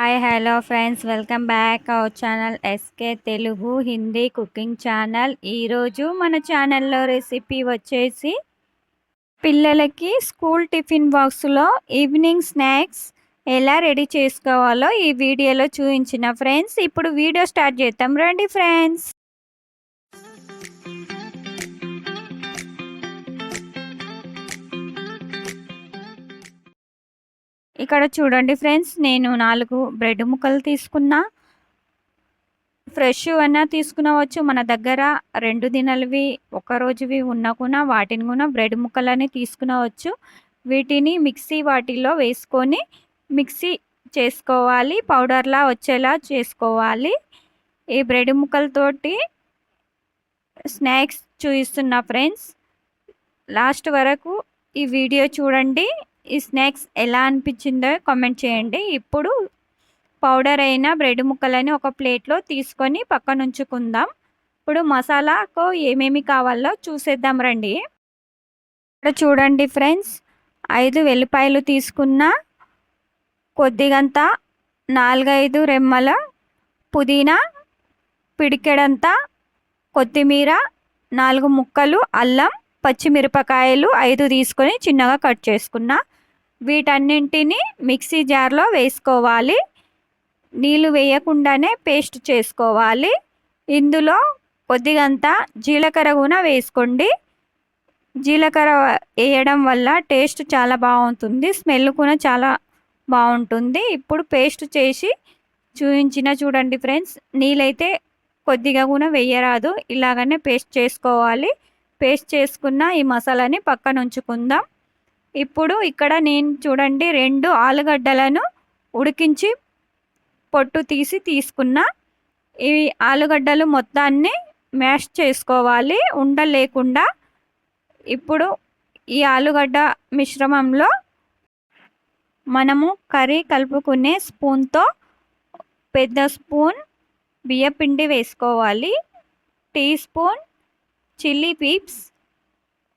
Hi hello friends welcome back our channel SK Telugu Hindi cooking channel ఈరోజు మన ఛానల్లో recipe వచ్చేసి పిల్లలకి స్కూల్ టిఫిన్ బాక్స్లో ఈవినింగ్ స్నాక్స్ ఎలా రెడీ చేసుకోవాలో ఈ వీడియోలో చూపించిన ఫ్రెండ్స్ ఇప్పుడు వీడియో స్టార్ట్ చేద్దాం. రండి ఫ్రెండ్స్ ఇక్కడ చూడండి ఫ్రెండ్స్ నేను నాలుగు బ్రెడ్ ముక్కలు తీసుకున్నా. ఫ్రెష్ అయినా తీసుకునవచ్చు. మన దగ్గర రెండు దినలవి ఒక రోజువి ఉన్నా కూడా వాటిని కూడా బ్రెడ్ ముక్కలని తీసుకునవచ్చు. వీటిని మిక్సీ వాటిలో వేసుకొని మిక్సీ చేసుకోవాలి. పౌడర్లా వచ్చేలా చేసుకోవాలి. ఈ బ్రెడ్ ముక్కలతోటి స్నాక్స్ చూపిస్తున్నా ఫ్రెండ్స్. లాస్ట్ వరకు ఈ వీడియో చూడండి. ఈ స్నాక్స్ ఎలా అనిపించిందో కామెంట్ చేయండి. ఇప్పుడు పౌడర్ అయిన బ్రెడ్ ముక్కలని ఒక ప్లేట్లో తీసుకొని పక్కన ఉంచుకుందాం. ఇప్పుడు మసాలాకు ఏమేమి కావాలో చూసేద్దాం రండి. ఇక్కడ చూడండి ఫ్రెండ్స్ ఐదు వెల్లిపాయలు తీసుకున్న కొద్దిగంత నాలుగైదు రెమ్మల పుదీనా పిడికెడంతా కొత్తిమీర నాలుగు ముక్కలు అల్లం పచ్చిమిరపకాయలు ఐదు తీసుకొని చిన్నగా కట్ చేసుకున్నా. వీటన్నింటిని మిక్సీ జార్లో వేసుకోవాలి. నీళ్ళు వేయకుండానే పేస్ట్ చేసుకోవాలి. ఇందులో కొద్దిగంత జీలకర్ర కూడా వేసుకోండి. జీలకర్ర వేయడం వల్ల టేస్ట్ చాలా బాగుంటుంది. స్మెల్ కూడా చాలా బాగుంటుంది. ఇప్పుడు పేస్ట్ చేసి చూపించిన చూడండి ఫ్రెండ్స్. నీళ్ళైతే కొద్దిగా కూడా వేయరాదు. ఇలాగనే పేస్ట్ చేసుకోవాలి. పేస్ట్ చేసుకున్న ఈ మసాలాని పక్కన ఉంచుకుందాం. ఇప్పుడు ఇక్కడ నేను చూడండి రెండు ఆలుగడ్డలను ఉడికించి పొట్టు తీసి తీసుకున్న ఈ ఆలుగడ్డలు మొత్తాన్ని మ్యాష్ చేసుకోవాలి. ఉండలేకుండా ఇప్పుడు ఈ ఆలుగడ్డ మిశ్రమంలో మనము కర్రీ కలుపుకునే స్పూన్తో పెద్ద స్పూన్ బియ్యపిండి వేసుకోవాలి. టీ స్పూన్ చిల్లీ పీప్స్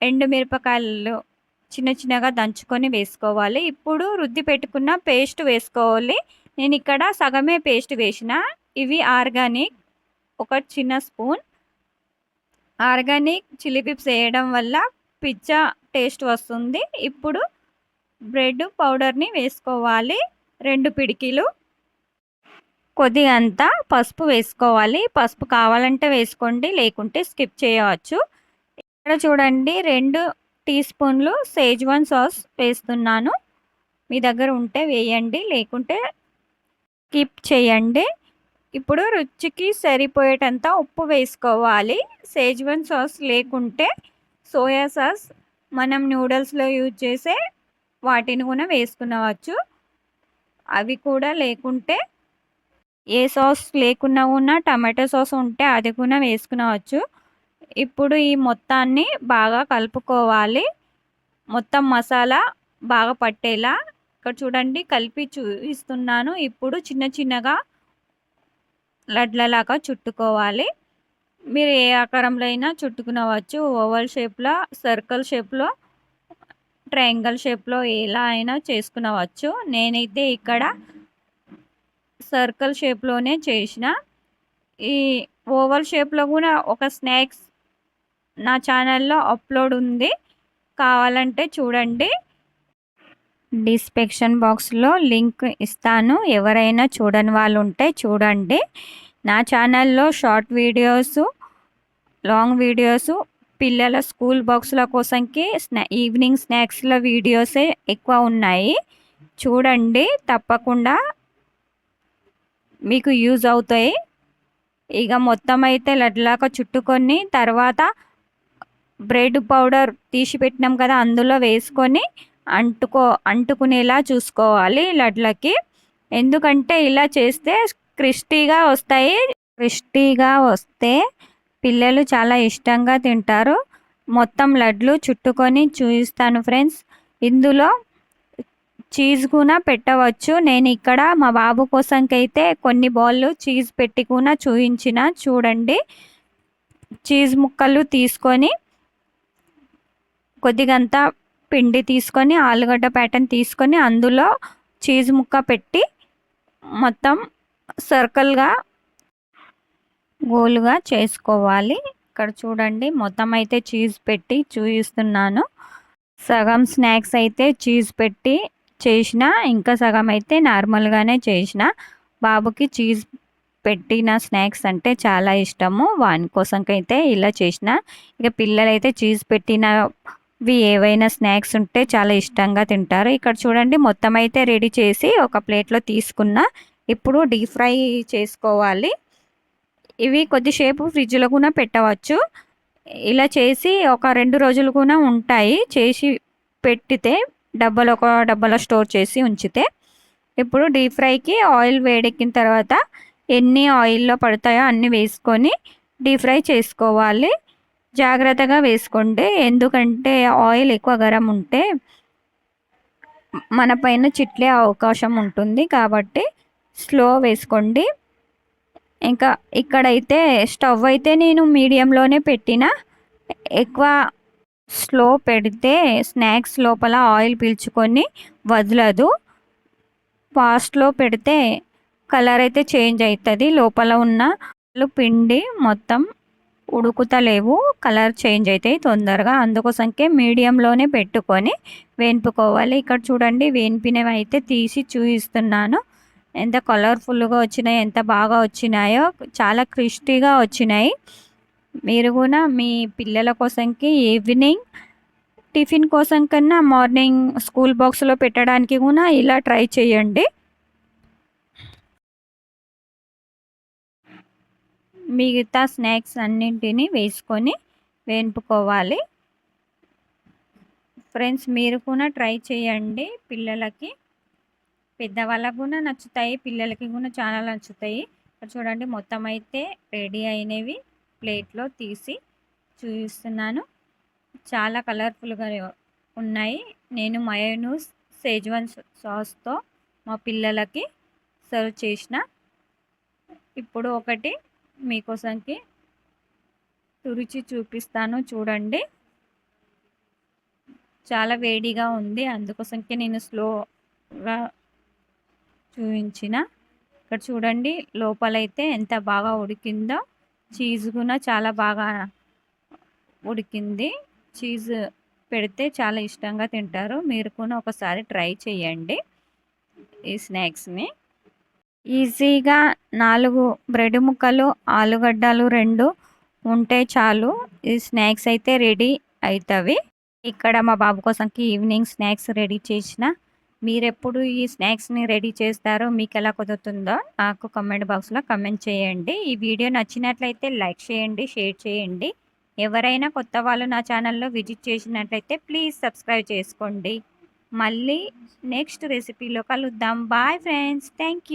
ఎండుమిరపకాయలు చిన్న చిన్నగా దంచుకొని వేసుకోవాలి. ఇప్పుడు రుద్ది పెట్టుకున్న పేస్ట్ వేసుకోవాలి. నేను ఇక్కడ సగమే పేస్ట్ వేసిన. ఇవి ఆర్గానిక్. ఒక చిన్న స్పూన్. ఆర్గానిక్ చిల్లీ పిప్స్ వేయడం వల్ల పిజ్జా టేస్ట్ వస్తుంది. ఇప్పుడు బ్రెడ్ పౌడర్ని వేసుకోవాలి. రెండు పిడికిలు. కొద్దిగంత పసుపు వేసుకోవాలి. పసుపు కావాలంటే వేసుకోండి లేకుంటే స్కిప్ చేయవచ్చు. ఇక్కడ చూడండి రెండు టీ స్పూన్లు సేజ్వాన్ సాస్ వేస్తున్నాను. మీ దగ్గర ఉంటే వేయండి లేకుంటే స్కిప్ చేయండి. ఇప్పుడు రుచికి సరిపోయేటంత ఉప్పు వేసుకోవాలి. సేజ్వాన్ సాస్ లేకుంటే సోయా సాస్ మనం నూడిల్స్లో యూజ్ చేసే వాటిని కూడా వేసుకునవచ్చు. అవి కూడా లేకుంటే ఏ సాస్ లేకున్నా కూడా టమాటో సాస్ ఉంటే అది కూడా వేసుకునవచ్చు. ఇప్పుడు ఈ మొత్తాన్ని బాగా కలుపుకోవాలి. మొత్తం మసాలా బాగా పట్టేలా ఇక్కడ చూడండి కలిపి చూపిస్తున్నాను. ఇప్పుడు చిన్న చిన్నగా లడ్లలాగా చుట్టుకోవాలి. మీరు ఏ ఆకారంలో అయినా చుట్టుకునవచ్చు. ఓవల్ షేప్లో సర్కిల్ షేప్లో ట్రయాంగిల్ షేప్లో ఎలా అయినా చేసుకునవచ్చు. నేనైతే ఇక్కడ సర్కిల్ షేప్లోనే చేసిన. ఈ ఓవల్ షేప్లో కూడా ఒక స్నాక్స్ నా ఛానల్లో అప్లోడ్ ఉంది. కావాలంటే చూడండి. డిస్క్రిప్షన్ బాక్స్లో లింక్ ఇస్తాను. ఎవరైనా చూడని వాళ్ళు ఉంటే చూడండి. నా ఛానల్లో షార్ట్ వీడియోస్ లాంగ్ వీడియోస్ పిల్లల స్కూల్ బాక్స్ల కోసంకి స్నా ఈవినింగ్ స్నాక్స్ల వీడియోసే ఎక్కువ ఉన్నాయి. చూడండి తప్పకుండా మీకు యూజ్ అవుతాయి. ఇక మొత్తం అయితే లడ్లాగా చుట్టుకొని తర్వాత బ్రెడ్ పౌడర్ తీసి పెట్టినాం కదా అందులో వేసుకొని అంటుకో అంటుకునేలా చూసుకోవాలి లడ్లకి. ఎందుకంటే ఇలా చేస్తే క్రిస్టీగా వస్తాయి. క్రిస్టీగా వస్తే పిల్లలు చాలా ఇష్టంగా తింటారు. మొత్తం లడ్లు చుట్టుకొని చూపిస్తాను ఫ్రెండ్స్. ఇందులో చీజ్ కూడా పెట్టవచ్చు. నేను ఇక్కడ మా బాబు కోసంకైతే కొన్ని బాళ్ళు చీజ్ పెట్టి కూడా చూపించిన చూడండి. చీజ్ ముక్కలు తీసుకొని కొద్దిగంత పిండి తీసుకొని ఆలుగడ్డ ప్యాటర్న్ తీసుకొని అందులో చీజ్ ముక్క పెట్టి మొత్తం సర్కిల్గా గోలుగా చేసుకోవాలి. ఇక్కడ చూడండి. మొత్తం అయితే చీజ్ పెట్టి చూపిస్తున్నాను సగం స్నాక్స్ అయితే చీజ్ పెట్టి చేసిన ఇంకా సగం అయితే నార్మల్గానే చేసిన. బాబుకి చీజ్ పెట్టిన స్నాక్స్ అంటే చాలా ఇష్టము. వాని కోసంకైతే ఇలా చేసిన. ఇక పిల్లలైతే చీజ్ పెట్టినవి ఏవైనా స్నాక్స్ ఉంటే చాలా ఇష్టంగా తింటారు. ఇక్కడ చూడండి మొత్తం అయితే రెడీ చేసి ఒక ప్లేట్లో తీసుకున్న. ఇప్పుడు డీప్ ఫ్రై చేసుకోవాలి. ఇవి కొద్దిసేపు ఫ్రిడ్జ్లో కూడా పెట్టవచ్చు. ఇలా చేసి ఒక రెండు రోజులు కూడా ఉంటాయి. చేసి పెట్టితే డబ్బాలో ఒక డబ్బాలో స్టోర్ చేసి ఉంచితే ఇప్పుడు డీప్ ఫ్రైకి ఆయిల్ వేడెక్కిన తర్వాత ఎన్ని ఆయిల్లో పడతాయో అన్ని వేసుకొని డీప్ ఫ్రై చేసుకోవాలి. జాగ్రత్తగా వేసుకోండి. ఎందుకంటే ఆయిల్ ఎక్కువ గరం ఉంటే మన పైన చిట్లే అవకాశం ఉంటుంది. కాబట్టి స్లో వేసుకోండి. ఇంకా ఇక్కడైతే స్టవ్ అయితే నేను మీడియంలోనే పెట్టిన. ఎక్కువ స్లో పెడితే స్నాక్స్ లోపల ఆయిల్ పీల్చుకొని వదలదు. ఫాస్ట్లో పెడితే కలర్ అయితే చేంజ్ అవుతుంది లోపల ఉన్న పిండి మొత్తం ఉడుకుతలేవు. కలర్ చేంజ్ అవుతాయి తొందరగా. అందుకోసంకే మీడియంలోనే పెట్టుకొని వేన్పుకోవాలి ఇక్కడ చూడండి వేన్పినవి అయితే తీసి చూపిస్తున్నాను. ఎంత కలర్ఫుల్గా వచ్చినాయి ఎంత బాగా వచ్చినాయో చాలా క్రిస్టీగా వచ్చినాయి. మీరు కూడా మీ పిల్లల కోసంకి ఈవినింగ్ టిఫిన్ కోసం కన్నా మార్నింగ్ స్కూల్ బాక్స్లో పెట్టడానికి కూడా ఇలా ట్రై చేయండి. మిగతా స్నాక్స్ అన్నింటినీ వేసుకొని వేపుకోవాలి. ఫ్రెండ్స్ మీరు కూడా ట్రై చేయండి పిల్లలకి. పెద్దవాళ్ళకు కూడా నచ్చుతాయి పిల్లలకి కూడా చాలా నచ్చుతాయి. చూడండి మొత్తం అయితే రెడీ అయినవి. ప్లేట్లో తీసి చూపిస్తున్నాను. చాలా కలర్ఫుల్గా ఉన్నాయి. నేను మయోనూస్ సేజ్వాన్ సాస్తో మా పిల్లలకి సర్వ్ చేసిన. ఇప్పుడు ఒకటి మీకోసంకి తురిచి చూపిస్తాను చూడండి. చాలా వేడిగా ఉంది. అందుకోసంకి నేను స్లోగా చూపించిన. ఇక్కడ చూడండి లోపలైతే ఎంత బాగా ఉడికిందో. చీజ్ కూడా చాలా బాగా ఉడికింది. చీజ్ పెడితే చాలా ఇష్టంగా తింటారు. మీరు కూడా ఒకసారి ట్రై చేయండి ఈ స్నాక్స్ని. ఈజీగా నాలుగు బ్రెడ్ ముక్కలు ఆలుగడ్డలు రెండు ఉంటే చాలు. ఈ స్నాక్స్ అయితే రెడీ అవుతాయి ఇక్కడ మా బాబు కోసంకి ఈవినింగ్ స్నాక్స్ రెడీ చేసిన మీరెప్పుడు ఈ స్నాక్స్ని రెడీ చేస్తారో మీకు ఎలా కుదురుతుందో నాకు కమెంట్ బాక్స్లో కమెంట్ చేయండి. ఈ వీడియో నచ్చినట్లయితే లైక్ చేయండి షేర్ చేయండి. ఎవరైనా కొత్త వాళ్ళు నా ఛానల్లో విజిట్ చేసినట్లయితే ప్లీజ్ సబ్స్క్రైబ్ చేసుకోండి. మళ్ళీ నెక్స్ట్ రెసిపీలో కలుద్దాం. Bye friends. థ్యాంక్